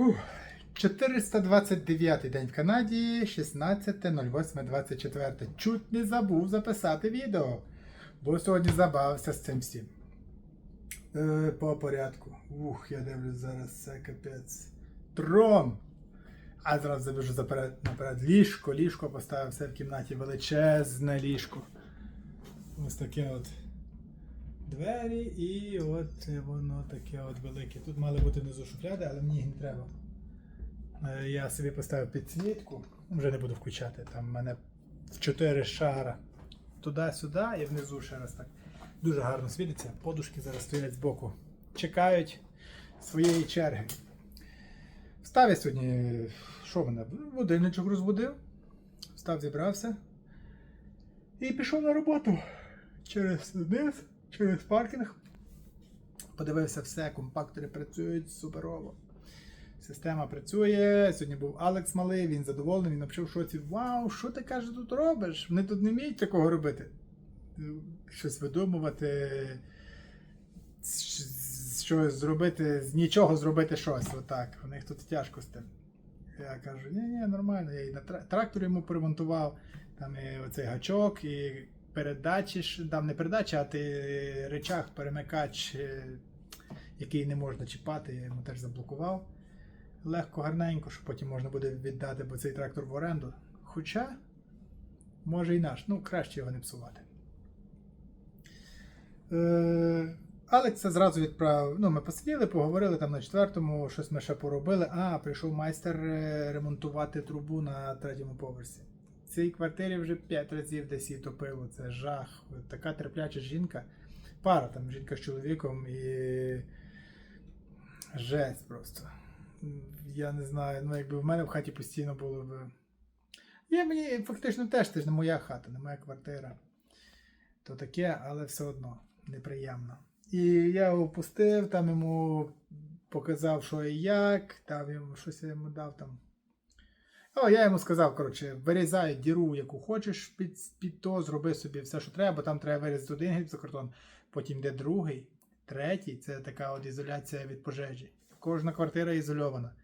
Фух. 429 день в Канаді, 16.08.24. Чуть не забув записати відео, бо сьогодні забавився з цим всім. Е, по порядку. Ух, я дивлюсь зараз, це капець. Трон! А зараз забіжу заперед, наперед. Ліжко, ліжко поставив все в кімнаті, величезне ліжко. Ось таке от двері і от воно таке от велике. Тут мали бути внизу шухляди, але мені їх не треба. Е, Я собі поставив підсвітку, вже не буду включати. Там в мене в 4 шара. Туди-сюди і внизу ще раз так. Дуже гарно світиться. Подушки зараз стоять збоку. Чекають своєї черги. Встав я сьогодні, що мене? Будильничок розбудив. Встав, зібрався. І пішов на роботу через низ, через паркінг. Подивився все, компактори працюють суперово. Система працює. Сьогодні був Алекс малий, він задоволений, він взагалі в шоці. Вау, що ти каже, тут робиш? Вони тут не вміють такого робити. Щось видумувати, щось зробити, з нічого зробити щось. Отак. У них тут тяжко з тим. Я кажу, ні, ні, нормально. Я і на тра- трактор йому поремонтував, там і оцей гачок, і передачі, там не передача, а ти речах, перемикач, е, який не можна чіпати, я йому теж заблокував. Легко, гарненько, що потім можна буде віддати, бо цей трактор в оренду. Хоча, може і наш, ну краще його не псувати. Е, Алекса зразу відправив. Ну, ми посиділи, поговорили там на четвертому, щось ми ще поробили. А, прийшов майстер е, ремонтувати трубу на третьому поверсі. В цій квартирі вже п'ять разів десь її топило. Це жах. Така терпляча жінка. Пара там, жінка з чоловіком і. Жесть просто. Я не знаю, ну якби в мене в хаті постійно було б. Я мені фактично теж це ж не моя хата, не моя квартира. То таке, але все одно неприємно. І я його пустив, там йому показав, що і як, там йому щось я йому дав там. О, я йому сказав, коротше, вирізай діру, яку хочеш під, під то, зроби собі все, що треба, бо там треба вирізати один гіпсокартон, потім йде другий, третій це така от ізоляція від пожежі. Кожна квартира ізольована.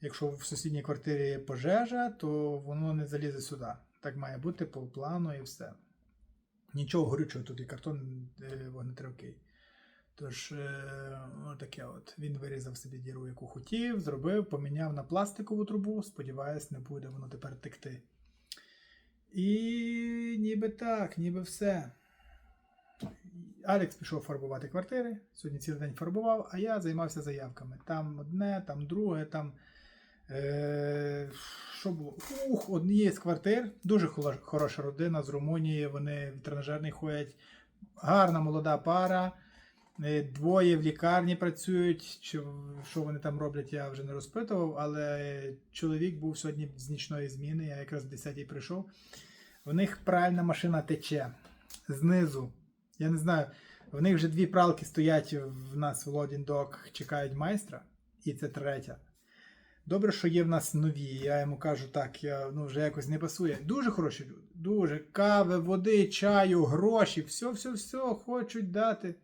Якщо в сусідній квартирі є пожежа, то воно не залізе сюди. Так має бути по плану і все. Нічого горючого тут і картон е, вогнетривкий. Тож, е, таке от. Він вирізав собі діру, яку хотів, зробив, поміняв на пластикову трубу, сподіваюсь, не буде воно тепер текти. І ніби так, ніби все. Алекс пішов фарбувати квартири. Сьогодні цілий день фарбував, а я займався заявками. Там одне, там друге, там. Е, що було? Ух, однієї з квартир. Дуже хороша родина з Румунії. Вони в тренажерний ходять. Гарна молода пара. Е, Двоє в лікарні працюють. Чи що вони там роблять, я вже не розпитував. Але чоловік був сьогодні з нічної зміни. Я якраз в 10-й прийшов. В них пральна машина тече знизу. Я не знаю, в них вже дві пралки стоять в нас в Лодіндок, чекають майстра, і це третя. Добре, що є в нас нові. Я йому кажу, так, я ну, вже якось не пасує. Дуже хороші люди. Дуже. Кави, води, чаю, гроші, все, все, все хочуть дати.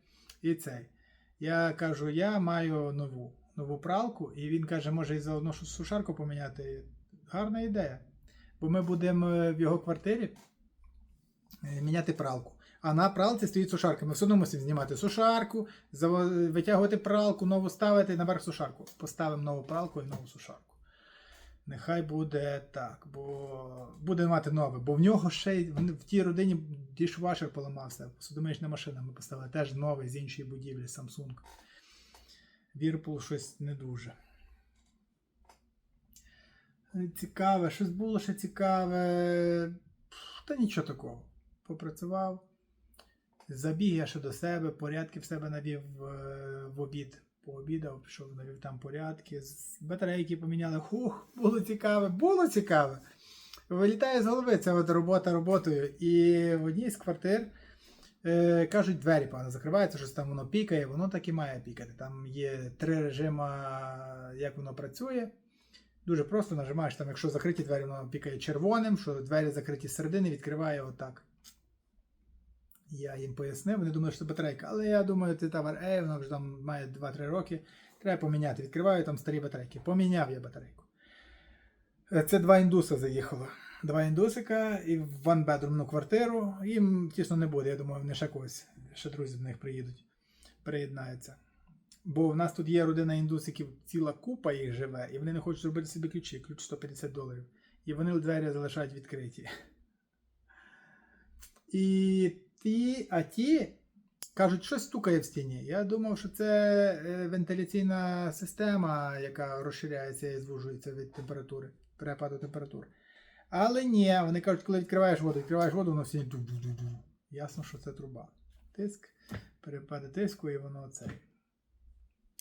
І цей. Я кажу, я маю нову нову пралку, і він каже, може і заодно шу- сушарку поміняти. Гарна ідея. Бо ми будемо е, в його квартирі е, міняти пралку. А на пралці стоїть сушарка. Ми все одно мусимо знімати сушарку, витягувати пралку, нову ставити наверх сушарку. Поставимо нову пралку і нову сушарку. Нехай буде так, бо буде мати нове. Бо в нього ще й в тій родині дішвашер поламався. Посудомиючна машина ми поставили теж новий з іншої будівлі Samsung. Вірпул щось не дуже. Е, Цікаве, щось було ще цікаве. Та нічого такого. Попрацював. Забіг я ще до себе, порядки в себе навів е, в обід. Пообідав, пішов, навів там порядки. Батарейки поміняли. Хух, було цікаве, було цікаве. Вилітає з голови ця от робота роботою. І в одній з квартир е, кажуть, двері погано закриваються, щось там воно пікає, воно так і має пікати. Там є три режими, як воно працює. Дуже просто нажимаєш там, якщо закриті двері, воно пікає червоним, що двері закриті середини, відкриває отак. Я їм пояснив, вони думали, що це батарейка. Але я думаю, це товар Ей, воно вже там має 2-3 роки. Треба поміняти. Відкриваю там старі батарейки. Поміняв я батарейку. Е, Це два індуса заїхало. Два індусика і в ванбедрумну квартиру. Їм тісно не буде. Я думаю, вони ще когось, ще друзі до них приїдуть, приєднаються. Бо в нас тут є родина індусиків, ціла купа їх живе, і вони не хочуть зробити собі ключі, ключ 150 доларів. І вони двері залишають відкриті. І ті, а ті кажуть, щось стукає в стіні. Я думав, що це е, вентиляційна система, яка розширяється і звужується від температури, перепаду температур. Але ні, вони кажуть, коли відкриваєш воду, відкриваєш воду, воно в стіні ду-ду-ду-ду. Ясно, що це труба. Тиск, перепади тиску, і воно це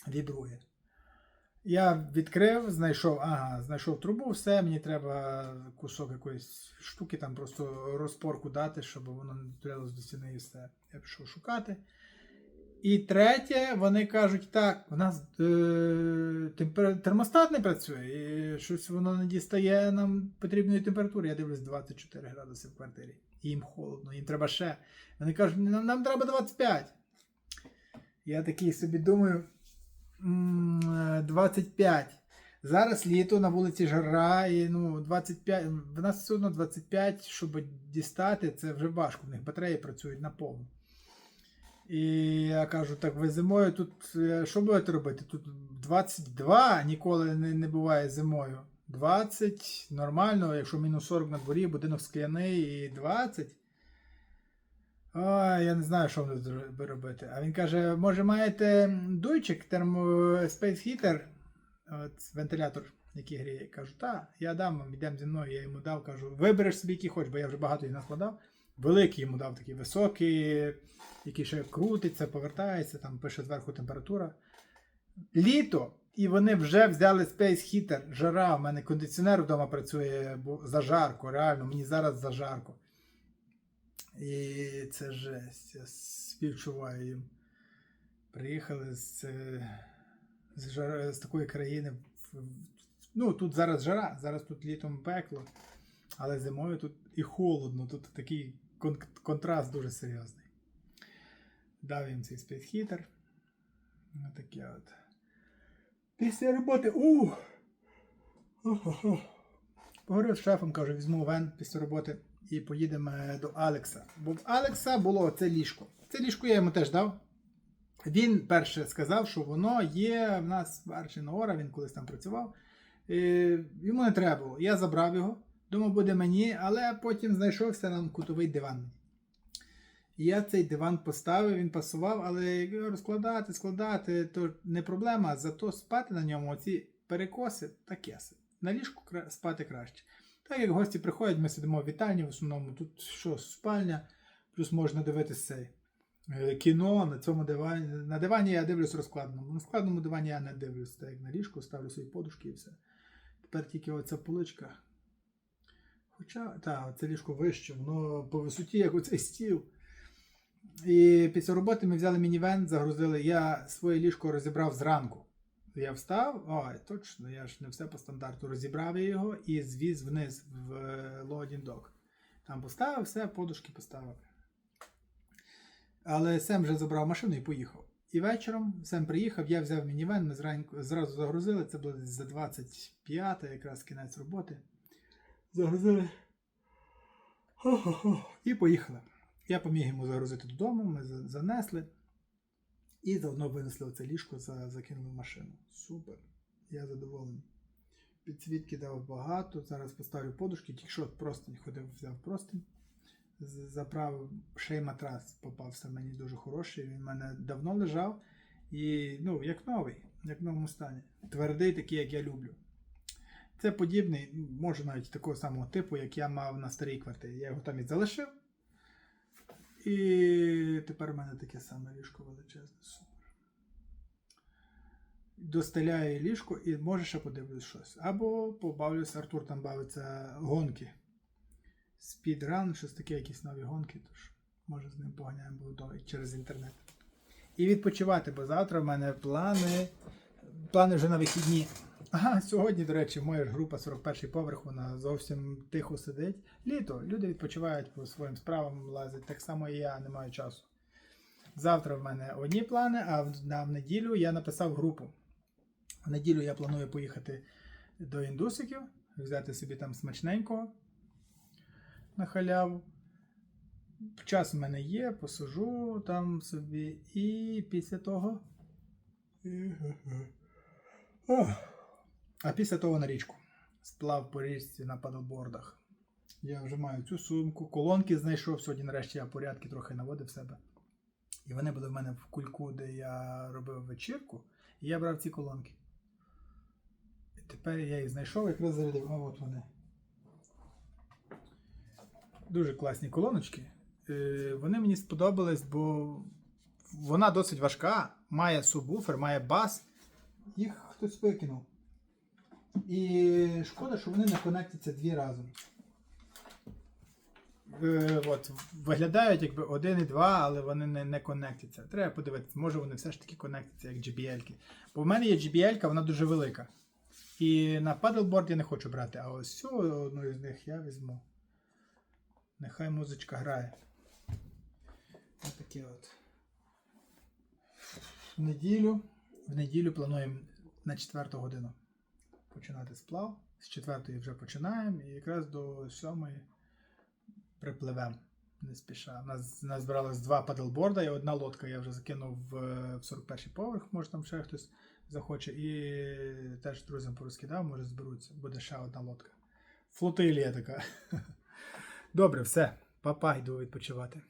вібрує. Я відкрив, знайшов, ага, знайшов трубу, все, мені треба кусок якоїсь штуки, там просто розпорку дати, щоб воно не дотрялось до стіни і все. Я пішов шукати. І третє, вони кажуть, так, у нас е, термостат не працює, і щось воно не дістає нам потрібної температури. Я дивлюсь 24 градуси в квартирі. І їм холодно, їм треба ще. Вони кажуть, нам, нам треба 25. Я такий собі думаю. М, е, 25. Зараз літо на вулиці жара, і ну 25. В нас все одно 25, щоб дістати, це вже важко. В них батареї працюють на повну. І я кажу, так ви зимою тут е, що будете робити? Тут 22 ніколи не, не буває зимою. 20 нормально, якщо мінус 40 на дворі, будинок скляний і 20. Ой, я не знаю, що вони робити. А він каже: може, маєте дуйчик, термо Space Heater, от, вентилятор, який гріє. Кажу, так, я дам вам, йдемо зі мною, я йому дав, кажу, вибереш собі, який хочеш, бо я вже багато їх накладав. Великий йому дав такий високий, який ще крутиться, повертається, там пише зверху температура. Літо, і вони вже взяли Space Heater, жара. У мене кондиціонер вдома працює, бо зажарко, реально, мені зараз зажарко. І це жесть. Я співчуваю їм. Приїхали з, з, жар... з такої країни. Ну, тут зараз жара, зараз тут літом пекло, але зимою тут і холодно, тут такий кон- контраст дуже серйозний. Дав їм цей Space Heater. Ну, от. Після роботи. Ух! Поговорив з шефом, каже, візьму вен після роботи і поїдемо до Алекса. Бо в Алекса було це ліжко. Це ліжко я йому теж дав. Він перше сказав, що воно є в нас в Арчиноора, він колись там працював. Е, Йому не треба було. Я забрав його, думав, буде мені, але потім знайшовся нам кутовий диван. Я цей диван поставив, він пасував, але розкладати, складати, то не проблема. Зато спати на ньому оці перекоси таке. На ліжку спати краще. Так як гості приходять, ми сидимо в вітальні, в основному тут що, спальня, плюс можна дивитися е, кіно на цьому дивані. На дивані я дивлюсь розкладному. На складному дивані я не дивлюсь, так як на ліжку, ставлю свої подушки і все. Тепер тільки оця поличка. Хоча, так, це ліжко вище, воно по висоті, як оцей стіл. І після роботи ми взяли мінівен, загрузили. Я своє ліжко розібрав зранку. Я встав, ой, точно, я ж не все по стандарту розібрав я його і звіз вниз в е, loading dock. Там поставив все, подушки поставив. Але Сем вже забрав машину і поїхав. І вечором Сем приїхав, я взяв мінівен, ми зранку, зразу загрузили, це було за 25 якраз кінець роботи. Загрузили. Хо-хо-хо. І поїхали. Я поміг йому загрузити додому, ми занесли. І заодно винесли оце ліжко, за, закинули машину. Супер. Я задоволений. Підсвітки дав багато. Зараз поставлю подушки, тільки що простинь ходив, взяв простинь. З- Заправив ще й матрас попався мені дуже хороший. Він в мене давно лежав. І ну, як новий, як в новому стані. Твердий, такий, як я люблю. Це подібний, може навіть такого самого типу, як я мав на старій квартирі. Я його там і залишив. І тепер у мене таке саме ліжко величезне. Супер. Достеляю ліжко і може ще подивлюсь щось. Або побавлюся, Артур там бавиться гонки. Спідран, щось таке, якісь нові гонки, тож може з ним поганяємо будову через інтернет. І відпочивати, бо завтра в мене плани. Плани вже на вихідні. Ага, сьогодні, до речі, моя ж група 41 поверх, вона зовсім тихо сидить. Літо, люди відпочивають по своїм справам лазять. Так само і я не маю часу. Завтра в мене одні плани, а в, на, в неділю я написав групу. В неділю я планую поїхати до індусиків, взяти собі там смачненького на халяву. Час в мене є, посажу там собі, і після того. А після того на річку. Сплав по річці на падлбордах. Я вже маю цю сумку, колонки знайшов. Сьогодні нарешті я порядки трохи наводив себе. І вони були в мене в кульку, де я робив вечірку, і я брав ці колонки. І тепер я їх знайшов, якраз зарядив. А от вони. Дуже класні колоночки. Е, Вони мені сподобались, бо вона досить важка, має субвуфер, має бас. Їх хтось викинув. І шкода, що вони не конектяться дві разом. Е, от, виглядають якби один і два, але вони не, не конектяться. Треба подивитися, може вони все ж таки конектяться як JBL. Бо в мене є JBL, вона дуже велика. І на paddleboard я не хочу брати, а ось цю одну із них я візьму. Нехай музичка грає. Ось такі от. В неділю. В неділю плануємо на 4 годину починати сплав. З 4 вже починаємо і якраз до 7 припливемо. Не спіша. У нас, нас збиралось два падлборда і одна лодка. Я вже закинув в, в 41 поверх, може там ще хтось захоче. І теж друзям порозкидав, може зберуться. Буде ще одна лодка. Флотилія така. Добре, все. Папа, йду відпочивати.